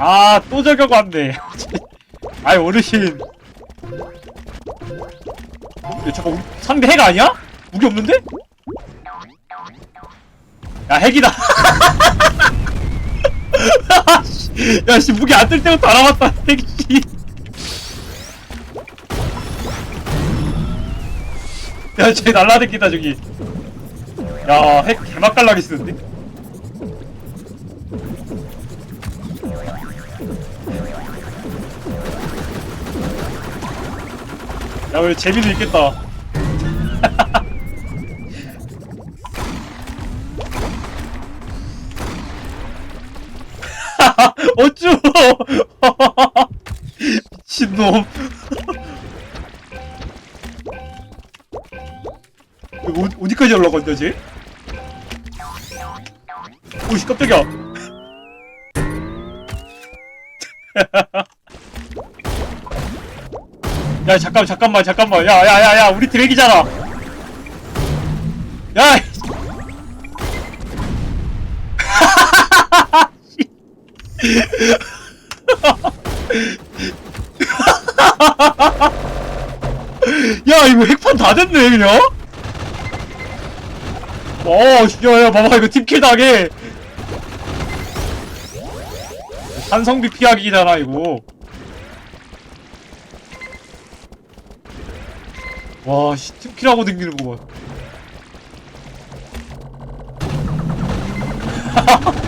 아, 또 저격 왔네. 아이, 어르신. 야, 잠깐, 상대 핵 아니야? 무기 없는데? 야, 핵이다. 야, 씨, 무기 안 뜰 때부터 알아봤다, 핵, 씨. 야, 쟤 날라다닌다, 저기. 야, 핵 개맛깔나게 쓰는데? 야, 우리 재미도 있겠다. 어쭈! 미친놈. 이거 어디- 어디까지 올라간다, 쟤? 오씨, 깜짝이야. 야 잠깐 잠깐만 잠깐만. 야야 야야 우리 드랙이잖아. 야 이- 야 이거 핵판 다 됐네 그냥? 어 야 야 봐봐 이거 팀킬 당해 한성비 피하기잖아 이거 와, 씨, 팀킬하고 댕기는 거 봐.